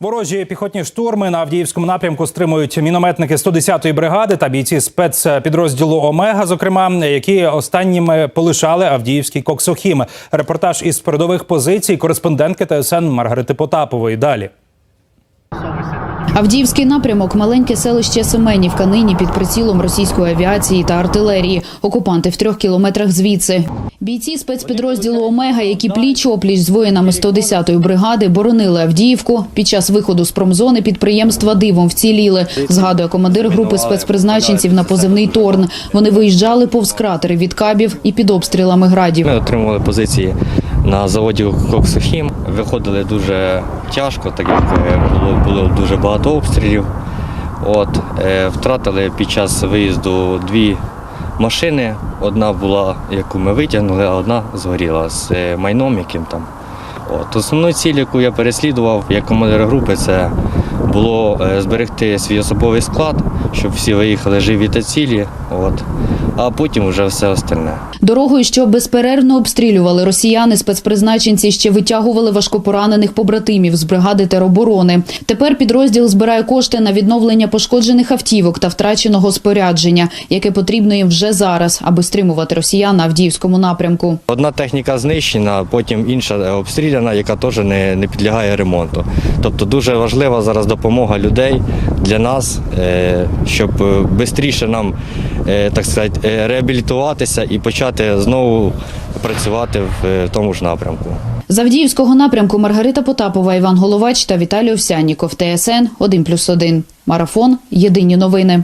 Ворожі піхотні штурми на Авдіївському напрямку стримують мінометники 110-ї бригади та бійці спецпідрозділу Омега, зокрема, які останніми полишали Авдіївський Коксохім. Репортаж із передових позицій кореспондентки ТСН Маргарити Потапової. Далі. Авдіївський напрямок маленьке селище Семенівка нині під прицілом російської авіації та артилерії. Окупанти в трьох кілометрах звідси. Бійці спецпідрозділу Омега, які пліч опліч з воїнами 110-ї бригади, боронили Авдіївку. Під час виходу з промзони підприємства дивом вціліли. Згадує командир групи спецпризначенців на позивний Торн. Вони виїжджали повз кратери від кабів і під обстрілами градів. Ми отримували позиції на заводі Коксохім. Виходили дуже тяжко, так як е, було, було дуже багато обстрілів. От, е, втратили під час виїзду дві машини. Одна була, яку ми витягнули, а одна згоріла з е, майном, яким там. От, основною ціль, яку я переслідував як командир групи, це було зберегти свій особовий склад, щоб всі виїхали живі та цілі. От, а потім вже все остальне. Дорогою, що безперервно обстрілювали росіяни, спецпризначенці ще витягували важкопоранених побратимів з бригади тероборони. Тепер підрозділ збирає кошти на відновлення пошкоджених автівок та втраченого спорядження, яке потрібно їм вже зараз, аби стримувати росіян на Авдіївському напрямку. Одна техніка знищена, потім інша е, обстріляна, яка теж не, не підлягає ремонту. Тобто дуже важлива зараз допомога людей для нас, е, щоб швидше нам е, так сказати, е, реабілітуватися і почати знову працювати в е, тому ж напрямку. З Авдіївського напрямку Маргарита Потапова, Іван Головач та Віталій Овсяніков. ТСН 1+,1. Марафон. Єдині новини.